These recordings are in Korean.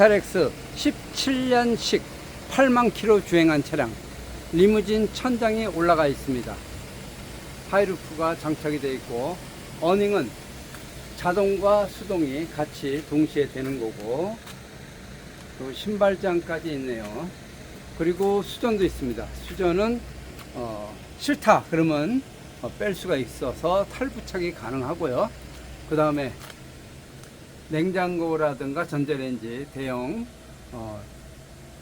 스타렉스 17년식 8만 킬로 주행한 차량 리무진 천장이 올라가 있습니다. 하이루프가 장착이 되어 있고 어닝은 자동과 수동이 같이 동시에 되는 거고 또 신발장까지 있네요. 그리고 수전도 있습니다. 수전은 어, 싫다 그러면 어, 뺄 수가 있어서 탈부착이 가능하고요. 그 다음에 냉장고라든가 전자레인지 대형 어,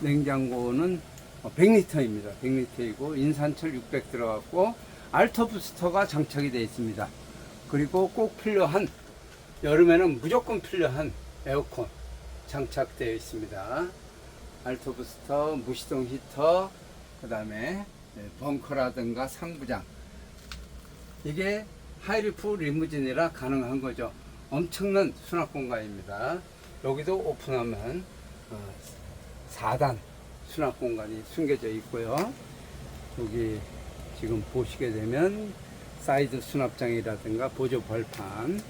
냉장고는 100리터입니다. 100리터이고 인산철 600 들어갔고 알터 부스터가 장착이 되어 있습니다. 그리고 꼭 필요한 여름에는 무조건 필요한 에어컨 장착되어 있습니다. 알터 부스터, 무시동 히터, 그 다음에 벙커라든가 상부장 이게 하이리프 리무진이라 가능한 거죠. 엄청난 수납 공간입니다. 여기도 오픈하면 어, 4단 수납 공간이 숨겨져 있고요. 여기 지금 보시게 되면 사이드 수납장이라든가 보조 벌판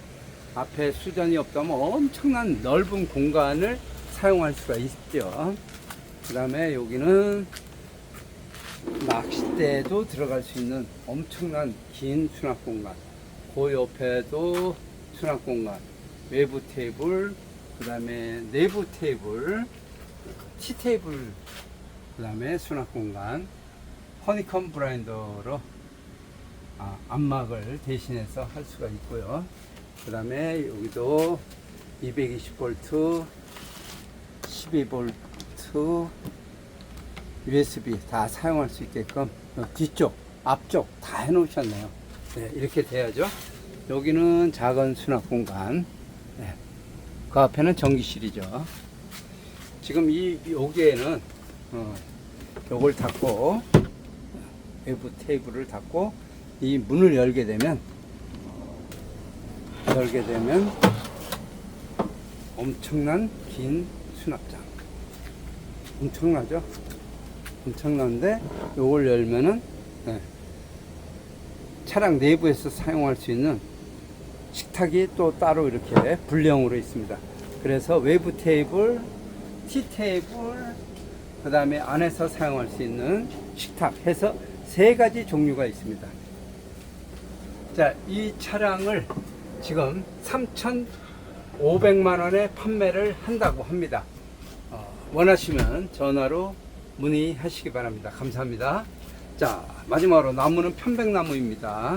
앞에 수전이 없다면 엄청난 넓은 공간을 사용할 수가 있죠. 그 다음에 여기는 낚싯대도 들어갈 수 있는 엄청난 긴 수납 공간. 그 옆에도 수납 공간. 외부 테이블, 그 다음에 내부 테이블, 티 테이블, 그 다음에 수납 공간. 허니컴 브라인더로 아, 안막을 대신해서 할 수가 있고요. 그 다음에 여기도 220V, 12V, USB 다 사용할 수 있게끔 뒤쪽, 앞쪽 다 해놓으셨네요. 네, 이렇게 돼야죠. 여기는 작은 수납 공간. 네, 그 앞에는 전기실이죠. 지금 이 여기에는 어, 요걸 닫고 외부 테이블을 닫고 이 문을 열게 되면 열게 되면 엄청난 긴 수납장. 엄청나죠? 엄청난데 요걸 열면은 네, 차량 내부에서 사용할 수 있는 식탁이 또 따로 이렇게 분리형으로 있습니다. 그래서 외부 테이블, 티 테이블, 그 다음에 안에서 사용할 수 있는 식탁 해서 세 가지 종류가 있습니다. 자, 이 차량을 지금 3,500만 원에 판매를 한다고 합니다. 어, 원하시면 전화로 문의하시기 바랍니다. 감사합니다. 자, 마지막으로 나무는 편백나무입니다.